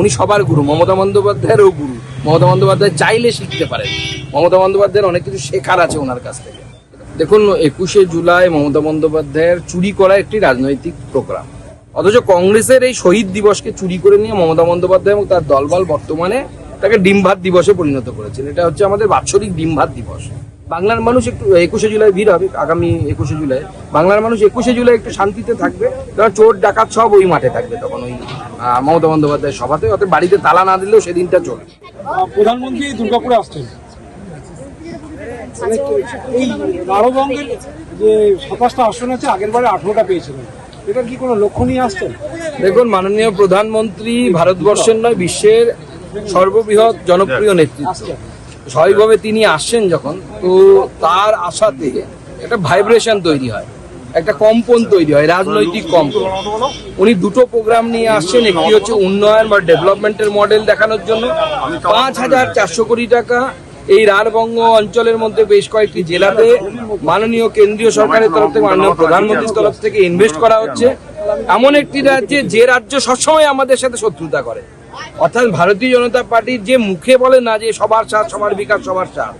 উনি সবার গুরু, মমতা বন্দ্যোপাধ্যায়েরও গুরু। মমতা বন্দ্যোপাধ্যায় চাইলে শিখতে পারেন মমতা বন্দ্যোপাধ্যায়ের অনেক কিছু শেখার আছে ওনার কাছ থেকে। দেখুন, একুশে জুলাই মমতা বন্দ্যোপাধ্যায়ের চুরি করা একটি রাজনৈতিক প্রোগ্রাম। অথচ কংগ্রেসের এই শহীদ দিবসকে চুরি করে নিয়ে মমতা বন্দ্যোপাধ্যায় এবং তার দলবল বর্তমানে তাকে ডিমভাত দিবসে পরিণত করেছেন এটা হচ্ছে আমাদের বাৎসরিক ডিমভাত দিবস। বাংলার মানুষ একটু, একুশে জুলাই ভিড় হবে, আগামী একুশে জুলাই। বাংলার মানুষ একুশে জুলাই একটু শান্তিতে থাকবে, কারণ চোর ডাকাত সব ওই মাঠে থাকবে তখন ওই মমতা বন্দ্যোপাধ্যায়ের সভাতে অর্থাৎ বাড়িতে তালা না দিলেও সেদিনটা চলে। প্রধানমন্ত্রী দুর্গাপুরে আসছেন। মানে এই যে সাতাশটা আসন আছে আগের বারে আঠেরোটা পেয়েছিলেন। এটার কি কোনো লক্ষ্য নিয়ে আসছেন? দেখুন মাননীয় প্রধানমন্ত্রী ভারতবর্ষের নয় বিশ্বের সর্ববৃহৎ জনপ্রিয় নেতৃত্ব। স্বাভাবিকভাবে তিনি আসছেন যখন তো তার আশাতে একটা ভাইব্রেশন তৈরি হয়। একটা কম্পন তৈরি হয় রাজনৈতিক কম্পন। উনি দুটো প্রোগ্রাম নিয়ে আসছেন একটি হচ্ছে উন্নয়ন বা ডেভেলপমেন্টের মডেল দেখানোর জন্য। পাঁচ হাজার চারশো কোটি টাকা এই রাঢ়বঙ্গ অঞ্চলের মধ্যে বেশ কয়েকটি জেলাতে মাননীয় কেন্দ্রীয় সরকারের তরফ থেকে মাননীয় প্রধানমন্ত্রীর তরফ থেকে ইনভেস্ট করা হচ্ছে। এমন একটি রাজ্যে যে রাজ্য সবসময় আমাদের সাথে শত্রুতা করে। অর্থাৎ ভারতীয় জনতা পার্টির যে মুখে বলে না যে সবার সাথ সবার বিকাশ সবার সাথ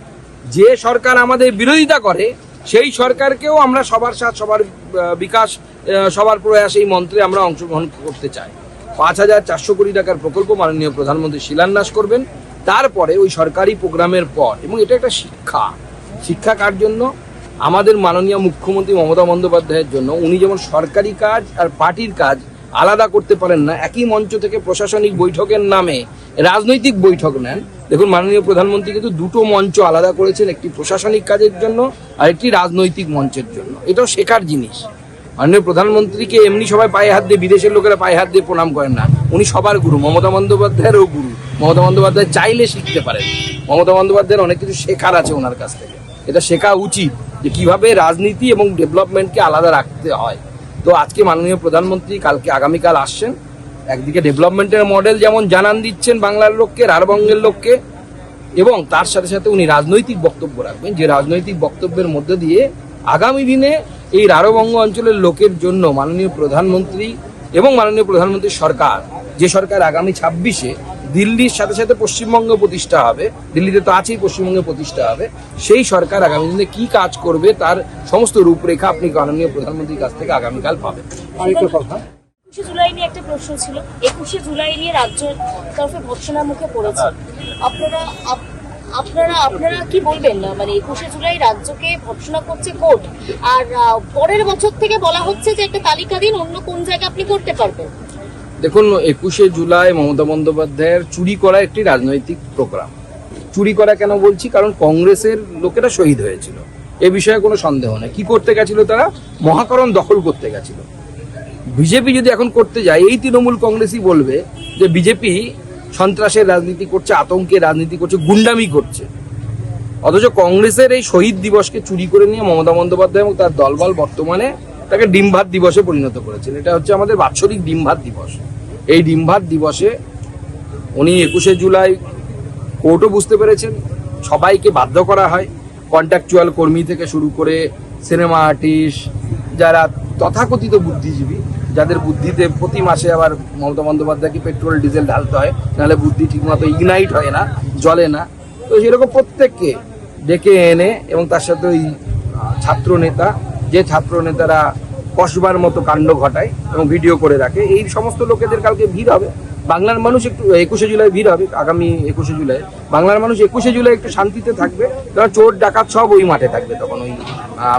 যে সরকার আমাদের বিরোধিতা করে সেই সরকারকেও আমরা সবার সাথ, সবার বিকাশ সবার প্রয়াস এই মন্ত্রে আমরা অংশগ্রহণ করতে চাই। পাঁচ হাজার চারশো কোটি টাকার প্রকল্প মাননীয় প্রধানমন্ত্রী শিলান্যাস করবেন। তারপরে ওই সরকারি প্রোগ্রামের পর, এবং এটা একটা শিক্ষা। শিক্ষা কার জন্য? আমাদের মাননীয় মুখ্যমন্ত্রী মমতা বন্দ্যোপাধ্যায়ের জন্য। উনি যেমন সরকারি কাজ আর পার্টির কাজ আলাদা করতে পারেন না, একই মঞ্চ থেকে প্রশাসনিক বৈঠকের নামে রাজনৈতিক বৈঠক নেন। দেখুন, মাননীয় প্রধানমন্ত্রী কিন্তু দুটো মঞ্চ আলাদা করেছেন, একটি প্রশাসনিক কাজের জন্য আর একটি রাজনৈতিক মঞ্চের জন্য। এটাও শেখার জিনিস। মাননীয় প্রধানমন্ত্রীকে এমনি সবাই পায়ে হাত দিয়ে, বিদেশের লোকেরা পায়ে হাত দিয়ে প্রণাম করেন না। উনি সবার গুরু, মমতা বন্দ্যোপাধ্যায়েরও গুরু। মমতা বন্দ্যোপাধ্যায় চাইলে শিখতে পারেন। মমতা বন্দ্যোপাধ্যায়ের অনেক কিছু শেখার আছে ওনার কাছ থেকে। এটা শেখা উচিত যে কীভাবে রাজনীতি এবং ডেভেলপমেন্টকে আলাদা রাখতে হয়। তো আজকে মাননীয় প্রধানমন্ত্রী কালকে আগামীকাল আসছেন। একদিকে ডেভেলপমেন্টের মডেল যেমন জানান দিচ্ছেন বাংলার লোককে রাঢ়বঙ্গের লোককে, এবং তার সাথে সাথে উনি রাজনৈতিক বক্তব্য রাখবেন। যে রাজনৈতিক বক্তব্যের মধ্যে দিয়ে আগামী দিনে এই রাঢ়বঙ্গ অঞ্চলের লোকের জন্য মাননীয় প্রধানমন্ত্রী এবং মাননীয় প্রধানমন্ত্রী সরকার, যে সরকার আগামী ছাব্বিশে দিল্লির সাথে সাথে পশ্চিমবঙ্গ প্রতিষ্ঠা হবে। দিল্লিতে তো আছেই পশ্চিমবঙ্গে প্রতিষ্ঠা হবে। সেই সরকার আগামী দিনে কি কাজ করবে তার সমস্ত রূপরেখা আপনি মাননীয় প্রধানমন্ত্রীর কাছ থেকে আগামীকাল পাবেন। আরেকটা কথা। একুশে জুলাই নিয়ে একটা প্রশ্ন ছিল। একুশে জুলাই নিয়ে রাজ্য তরফে ভর্সনার মুখে পড়েছে। আপনারা আপনারা আপনারা কি বলবেন না? মানে একুশে জুলাই রাজ্যকে ভর্সনা করছে কোর্ট। আর পরের বছর থেকে বলা হচ্ছে যে একটা তালিকা দিন অন্য কোন জায়গায় আপনি করতে পারবেন? দেখুন, একুশে জুলাই মমতা বন্দ্যোপাধ্যায়ের চুরি করা একটি রাজনৈতিক প্রোগ্রাম। চুরি করা কেন বলছি? কারণ কংগ্রেসের লোকেরা শহীদ হয়েছিল। এ বিষয়ে কোনো সন্দেহ নেই। কি করতে গেছিল তারা? মহাকরণ দখল করতে গেছিল। বিজেপি যদি এখন করতে যায়, এই তৃণমূল কংগ্রেসই বলবে যে বিজেপি সন্ত্রাসের রাজনীতি করছে, আতঙ্কের রাজনীতি করছে, গুন্ডামি করছে। অথচ কংগ্রেসের এই শহীদ দিবসকে চুরি করে নিয়ে মমতা বন্দ্যোপাধ্যায় এবং তার দলবল বর্তমানে তাকে ডিমভাত দিবসে পরিণত করেছেন। এটা হচ্ছে আমাদের বাৎসরিক ডিমভাত দিবস। এই ডিম ভাত দিবসে উনি একুশে জুলাই কোর্টও বুঝতে পেরেছেন, সবাইকে বাধ্য করা হয়। কন্ট্রাকচুয়াল কর্মী থেকে শুরু করে সিনেমা আর্টিস্ট যারা তথাকথিত বুদ্ধিজীবী, যাদের বুদ্ধিতে প্রতি মাসে আবার মমতা বন্দ্যোপাধ্যায়কে পেট্রোল ডিজেল ঢালতে হয়, নাহলে বুদ্ধি ঠিকমতো ইগনাইট হয় না, জ্বলে না। তো সেরকম প্রত্যেককে ডেকে এনে এবং তার সাথে ওই ছাত্র নেতা যে ছাত্র নেতারা কসবার মতো কাণ্ড ঘটায় এবং ভিডিও করে রাখে, এই সমস্ত লোকেদের কালকে ভিড় হবে। বাংলার মানুষ একটু, একুশে জুলাই ভিড় হবে, আগামী একুশে জুলাই। বাংলার মানুষ একুশে জুলাই একটু শান্তিতে থাকবে, কারণ চোর, ডাকাত সব ওই মাঠে থাকবে তখন ওই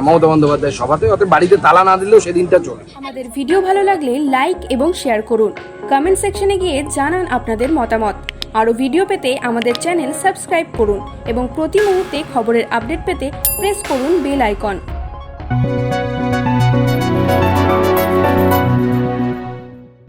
মমতা বন্দ্যোপাধ্যায়ের সভাতে। অর্থাৎ বাড়িতে তালা না দিলেও সেদিনটা চলবে আমাদের ভিডিও ভালো লাগলে লাইক এবং শেয়ার করুন। কমেন্ট সেকশনে গিয়ে জানান আপনাদের মতামত। আরও ভিডিও পেতে আমাদের চ্যানেল সাবস্ক্রাইব করুন এবং প্রতি মুহূর্তে খবরের আপডেট পেতে প্রেস করুন বেল আইকন। Thank you.